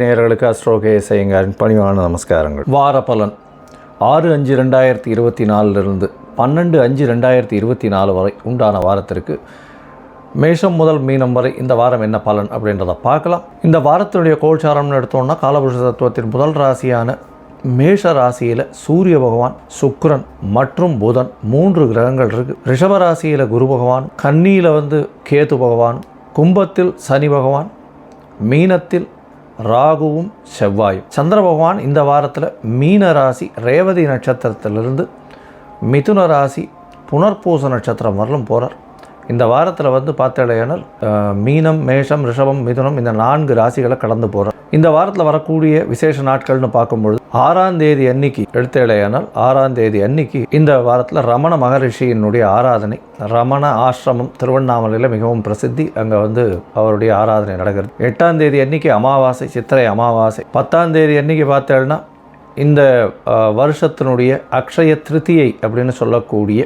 நேயர்களுக்கு அஸ்ட்ரோகே செய்யுங்காரின் பணிவான நமஸ்காரங்கள். வார பலன். ஆறு அஞ்சு ரெண்டாயிரத்தி இருபத்தி நாலுலேருந்து பன்னெண்டு அஞ்சு ரெண்டாயிரத்தி இருபத்தி நாலு வரை உண்டான வாரத்திற்கு மேஷம் முதல் மீனம் வரை இந்த வாரம் என்ன பலன் அப்படின்றத பார்க்கலாம். இந்த வாரத்தினுடைய கோல்சாரம்னு எடுத்தோம்னா காலபுருஷ தத்துவத்தின் முதல் ராசியான மேஷ ராசியில் சூரிய பகவான் சுக்ரன் மற்றும் புதன் மூன்று கிரகங்கள் இருக்கு. ரிஷப ராசியில் குரு பகவான் கன்னியில் வந்து கேது பகவான் கும்பத்தில் சனி பகவான் மீனத்தில் ராகுவும் செவ்வாயும். சந்திர பகவான் இந்த வாரத்தில் மீன ராசி ரேவதி நட்சத்திரத்திலிருந்து மிதுன ராசி புனர்பூச நட்சத்திரம் வரலும் போகிறார் இந்த வாரத்தில் வந்து பார்த்தடையானால் மீனம் மேஷம் ரிஷபம் மிதுனம் இந்த நான்கு ராசிகளை கடந்து போகிறார் இந்த வாரத்தில் வரக்கூடிய விசேஷ நாட்கள்னு பார்க்கும்பொழுது ஆறாம் தேதி அன்னைக்கு எடுத்தேடையானால் ஆறாம் தேதி அன்னைக்கு இந்த வாரத்தில் ரமண மகரிஷியினுடைய ஆராதனை ரமண ஆசிரமம் திருவண்ணாமலையில் மிகவும் பிரசித்தி அங்கே வந்து அவருடைய ஆராதனை நடக்கிறது. எட்டாம் தேதி அன்னைக்கு அமாவாசை சித்திரை அமாவாசை. பத்தாம் தேதி அன்னைக்கு பார்த்தேன்னா இந்த வருஷத்தினுடைய அக்ஷய திருதியை அப்படின்னு சொல்லக்கூடிய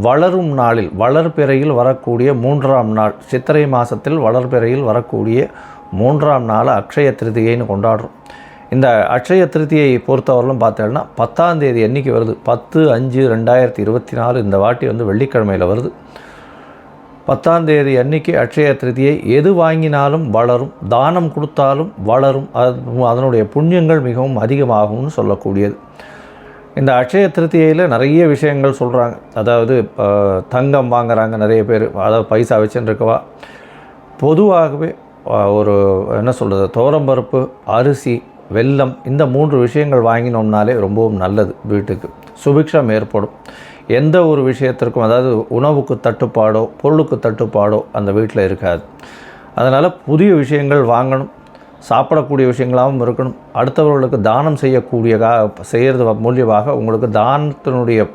வளரும் நாளில் வளர்பிறையில் வரக்கூடிய மூன்றாம் நாள் சித்திரை மாதத்தில் வளர்பிறையில் வரக்கூடிய மூன்றாம் நாள் அக்ஷய திருதியைன்னு கொண்டாடுறோம். இந்த அக்ஷய திருதியை பொறுத்தவரையிலும் பார்த்தோம்னா பத்தாம் தேதி என்றைக்கு வருது? பத்து அஞ்சு ரெண்டாயிரத்தி இருபத்தி நாலு இந்த வாட்டி வந்து வெள்ளிக்கிழமையில் வருது. பத்தாம் தேதி அன்னைக்கு அக்ஷய திருதியை எது வாங்கினாலும் வளரும் தானம் கொடுத்தாலும் வளரும். அது அதனுடைய புண்ணியங்கள் மிகவும் அதிகமாகும்னு சொல்லக்கூடியது. இந்த அக்ஷய திருத்தியையில் நிறைய விஷயங்கள் சொல்கிறாங்க அதாவது தங்கம் வாங்குறாங்க நிறைய பேர். அதாவது பைசா வச்சுருக்கவா பொதுவாகவே ஒரு என்ன சொல்கிறது தோரம்பருப்பு அரிசி வெல்லம் இந்த மூன்று விஷயங்கள் வாங்கினோம்னாலே ரொம்பவும் நல்லது வீட்டுக்கு. சுபிக்ஷம் ஏற்படும். எந்த ஒரு விஷயத்திற்கும் அதாவது உணவுக்கு தட்டுப்பாடோ பொருளுக்கு தட்டுப்பாடோ அந்த வீட்டில் இருக்காது. அதனால் புதிய விஷயங்கள் வாங்கணும். சாப்பிடக்கூடிய விஷயங்களாகவும் இருக்கணும். அடுத்தவர்களுக்கு தானம் செய்யக்கூடியதாக செய்கிறது மூலியமாக உங்களுக்கு தானத்தினுடைய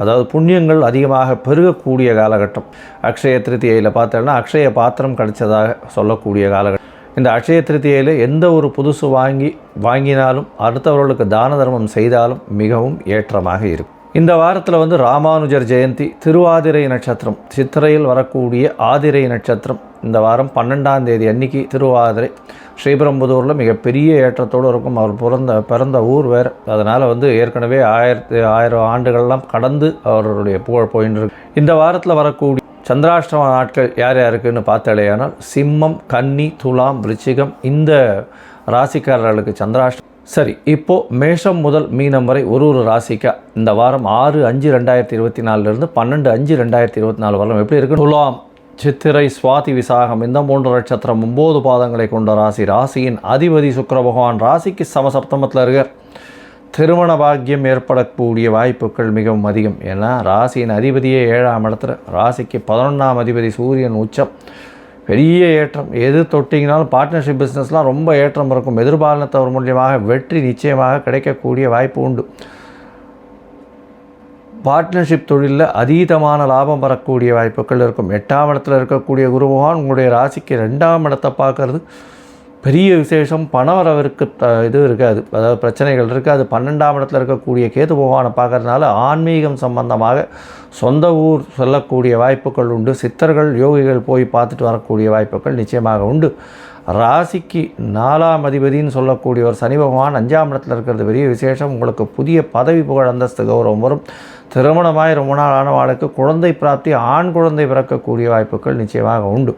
அதாவது புண்ணியங்கள் அதிகமாக பெருகக்கூடிய காலகட்டம். அக்ஷய திருத்தியையில் பார்த்தோன்னா அக்ஷய பாத்திரம் கிடைச்சதாக சொல்லக்கூடிய காலகட்டம். இந்த அக்ஷய திருத்தியையில் எந்த ஒரு புதுசு வாங்கி வாங்கினாலும் அடுத்தவர்களுக்கு தான தர்மம் செய்தாலும் மிகவும் ஏற்றமாக இருக்கும். இந்த வாரத்தில் வந்து ராமானுஜர் ஜெயந்தி திருவாதிரை நட்சத்திரம் சித்திரையில் வரக்கூடிய ஆதிரை நட்சத்திரம். இந்த வாரம் பன்னெண்டாம் தேதி அன்னைக்கு திருவாதிரை. ஸ்ரீபெரும்புதூரில் மிகப்பெரிய ஏற்றத்தோடு இருக்கும். அவர் பிறந்த பிறந்த ஊர் வேறு. அதனால் வந்து ஏற்கனவே ஆயிரத்தி ஆயிரம் ஆண்டுகள்லாம் கடந்து அவருடைய புகழ் போயின்னு இருக்கு இந்த வாரத்தில் வரக்கூடிய சந்திராஷ்டம நாட்கள் யார் யாருக்குன்னு பார்த்தாலேயானால் சிம்மம் கன்னி துலாம் விருச்சிகம் இந்த ராசிக்காரர்களுக்கு சந்திராஷ்டம் சரி இப்போது மேஷம் முதல் மீனம் வரை ஒரு ஒரு ராசிக்கா இந்த வாரம் ஆறு அஞ்சு ரெண்டாயிரத்தி இருபத்தி நாலுலேருந்து பன்னெண்டு அஞ்சு ரெண்டாயிரத்தி இருபத்தி நாலு வரலாம். எப்படி இருக்கு? துலாம் சித்திரை சுவாதி விசாகம் இந்த மூன்று நட்சத்திரம் ஒம்பது பாதங்களை கொண்ட ராசி. ராசியின் அதிபதி சுக்கர பகவான் ராசிக்கு சமசப்தமத்தில் இருக்கார். திருமண பாக்கியம் ஏற்படக்கூடிய வாய்ப்புகள் மிகவும் அதிகம். ஏன்னா ராசியின் அதிபதியே ஏழாம் இடத்துல. ராசிக்கு பதினொன்றாம் அதிபதி சூரியன் உச்சம். பெரிய ஏற்றம். எது தொட்டிங்கனாலும் பார்ட்னர்ஷிப் பிஸ்னஸ்லாம் ரொம்ப ஏற்றம் இருக்கும். எதிர்பாரணத்தவர் மூலியமாக வெற்றி நிச்சயமாக கிடைக்கக்கூடிய வாய்ப்பு உண்டு. பார்ட்னர்ஷிப் தொழிலில் அதீதமான லாபம் வரக்கூடிய வாய்ப்புகள் இருக்கும். எட்டாம் இடத்துல இருக்கக்கூடிய குரு பகவான் உங்களுடைய ராசிக்கு ரெண்டாம் இடத்தை பார்க்கறது பெரிய விசேஷம் பணவரவிற்கு த இது இருக்காது. அதாவது பிரச்சனைகள் இருக்காது. பன்னெண்டாம் இடத்துல இருக்கக்கூடிய கேது பகவானை பார்க்கறதுனால ஆன்மீகம் சம்பந்தமாக சொந்த ஊர் செல்லக்கூடிய வாய்ப்புகள் உண்டு. சித்தர்கள் யோகிகள் போய் பார்த்துட்டு வரக்கூடிய வாய்ப்புகள் நிச்சயமாக உண்டு. ராசிக்கு நாலாம் அதிபதினு சொல்லக்கூடிய ஒரு சனி பகவான் அஞ்சாம் இடத்துல இருக்கிறது பெரிய விசேஷம். உங்களுக்கு புதிய பதவி புகழ் அந்தஸ்து கௌரவம் வரும். திருமணமாய் ரொம்ப நாள் ஆனவாளுக்கு குழந்தை பிராப்தி ஆண் குழந்தை பிறக்கக்கூடிய வாய்ப்புகள் நிச்சயமாக உண்டு.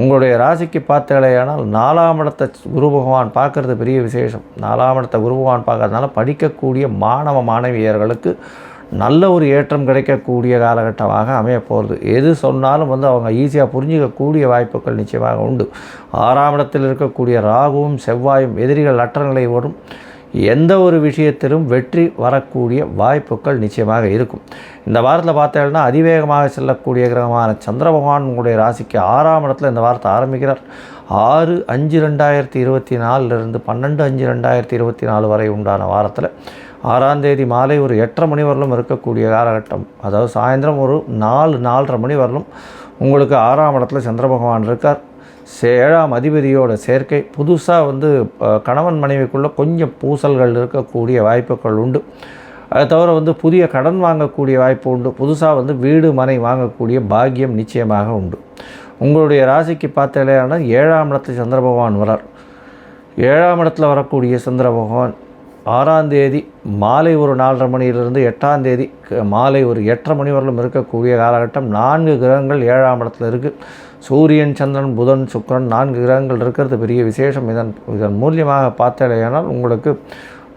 உங்களுடைய ராசிக்கு பார்த்தேலையானால் நாலாம் இடத்தை குரு பகவான் பார்க்கறது பெரிய விசேஷம். நாலாம் இடத்தை குரு பகவான் பார்க்கறதுனால படிக்கக்கூடிய மாணவ மாணவியர்களுக்கு நல்ல ஒரு ஏற்றம் கிடைக்கக்கூடிய காலகட்டமாக அமைய போகிறது எது சொன்னாலும் வந்து அவங்க ஈஸியாக புரிஞ்சிக்கக்கூடிய வாய்ப்புகள் நிச்சயமாக உண்டு. ஆறாம் இடத்தில் இருக்கக்கூடிய ராகுவும் செவ்வாயும் எதிரிகள் அற்ற நிலை வரும் எந்த ஒரு விஷயத்திலும் வெற்றி வரக்கூடிய வாய்ப்புகள் நிச்சயமாக இருக்கும். இந்த வாரத்தில் பார்த்தீங்கன்னா அதிவேகமாக செல்லக்கூடிய கிரகமான சந்திர பகவான் உங்களுடைய ராசிக்கு ஆறாம் இடத்துல இந்த வாரத்தை ஆரம்பிக்கிறார். ஆறு அஞ்சு ரெண்டாயிரத்தி இருபத்தி நாலுலேருந்து பன்னெண்டு அஞ்சு ரெண்டாயிரத்தி இருபத்தி நாலு வரை உண்டான வாரத்தில் ஆறாம் தேதி மாலை ஒரு எட்டரை மணி வரலும் இருக்கக்கூடிய காலகட்டம். அதாவது சாயந்தரம் ஒரு நாலு நாலரை மணி வரலும் உங்களுக்கு ஆறாம் இடத்துல சந்திர பகவான் இருக்கார். ஏழாம் அதிபதியோட சேர்க்கை. புதுசாக வந்து கணவன் மனைவிக்குள்ளே கொஞ்சம் பூசல்கள் இருக்கக்கூடிய வாய்ப்புகள் உண்டு. அதை தவிர வந்து புதிய கடன் வாங்கக்கூடிய வாய்ப்பு உண்டு. புதுசாக வந்து வீடு மனை வாங்கக்கூடிய பாக்கியம் நிச்சயமாக உண்டு. உங்களுடைய ராசிக்கு பார்த்தாலேனா ஏழாம் இடத்துல சந்திர பகவான் வரார் ஏழாம் இடத்துல வரக்கூடிய சந்திர பகவான் ஆறாம் தேதி மாலை ஒரு நாலரை மணியிலிருந்து எட்டாம் தேதி க- மாலை ஒரு எட்டரை மணி வரலும் இருக்கக்கூடிய காலகட்டம். நான்கு கிரகங்கள் ஏழாம் இடத்துல இருக்குது சூரியன் சந்திரன் புதன் சுக்கிரன் நான்கு கிரகங்கள் இருக்கிறது. பெரிய விசேஷம். இதன் இதன் மூலியமாக பார்த்தேனால் உங்களுக்கு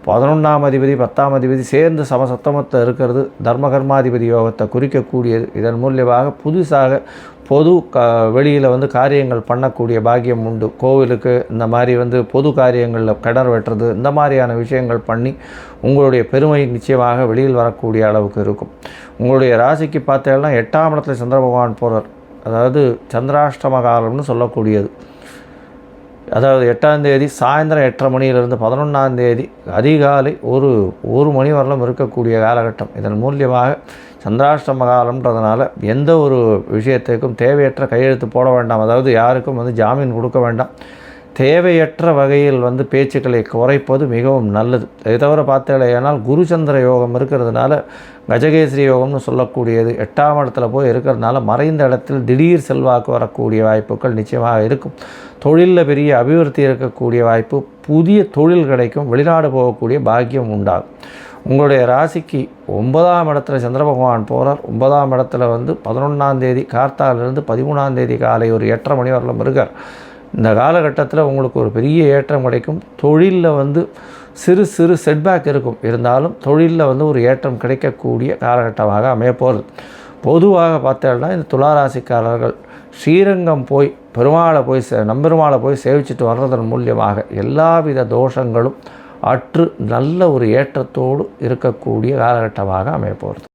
பதினொன்றாம் அதிபதி பத்தாம் அதிபதி சேர்ந்து சமசத்தமத்தை இருக்கிறது. தர்மகர்மாதிபதி யோகத்தை குறிக்கக்கூடியது. இதன் மூலியமாக புதுசாக பொது க வெளியில் வந்து காரியங்கள் பண்ணக்கூடிய பாக்கியம் உண்டு. கோவிலுக்கு இந்த மாதிரி வந்து பொது காரியங்களில் கிணறு வெட்டுறது இந்த மாதிரியான விஷயங்கள் பண்ணி உங்களுடைய பெருமை நிச்சயமாக வெளியில் வரக்கூடிய அளவுக்கு இருக்கும். உங்களுடைய ராசிக்கு பார்த்தேன்னா எட்டாம் இடத்துல சந்திர பகவான் போகிறார் அதாவது சந்திராஷ்டம காலம்னு சொல்லக்கூடியது. அதாவது எட்டாம் தேதி சாயந்தரம் எட்டரை மணியிலிருந்து பதினொன்றாம் தேதி அதிகாலை ஒரு ஒரு மணி வரலும் இருக்கக்கூடிய காலகட்டம். இதன் மூலியமாக சந்திராஷ்டம காலம்ன்றதுனால எந்த ஒரு விஷயத்துக்கும் தேவையற்ற கையெழுத்து போட வேண்டாம். அதாவது யாருக்கும் வந்து ஜாமீன் கொடுக்க வேண்டாம். தேவையற்ற வகையில் வந்து பேச்சுக்களை குறைப்பது மிகவும் நல்லது. இதை தவிர பார்த்தேனால் குருச்சந்திர யோகம் இருக்கிறதுனால கஜகேசரி யோகம்னு சொல்லக்கூடியது எட்டாம் இடத்துல போய் இருக்கிறதுனால மறைந்த இடத்தில் திடீர் செல்வாக்கு வரக்கூடிய வாய்ப்புகள் நிச்சயமாக இருக்கும். தொழிலில் பெரிய அபிவிருத்தி இருக்கக்கூடிய வாய்ப்பு புதிய தொழில் கிடைக்கும் வெளிநாடு போகக்கூடிய பாக்கியம் உண்டாகும். உங்களுடைய ராசிக்கு ஒன்பதாம் இடத்துல சந்திர பகவான் போகிறார் ஒன்பதாம் இடத்துல வந்து பதினொன்றாம் தேதி கார்த்தாலிருந்து பதிமூணாம் தேதி காலை ஒரு எட்டரை மணி வரலும் இருக்கார். இந்த காலகட்டத்தில் உங்களுக்கு ஒரு பெரிய ஏற்றம் கிடைக்கும். தொழிலில் வந்து சிறு சிறு செட்பேக் இருக்கும். இருந்தாலும் தொழிலில் வந்து ஒரு ஏற்றம் கிடைக்கக்கூடிய காலகட்டமாக அமையப்போகிறது பொதுவாக பார்த்தோம்னா இந்த துளாராசிக்காரர்கள் ஸ்ரீரங்கம் போய் பெருமாளை போய் சே நம்பெருமாளை போய் சேவிச்சுட்டு வர்றதன் மூலியமாக எல்லாவித தோஷங்களும் அற்று நல்ல ஒரு ஏற்றத்தோடு இருக்கக்கூடிய காலகட்டமாக அமையப்போகிறது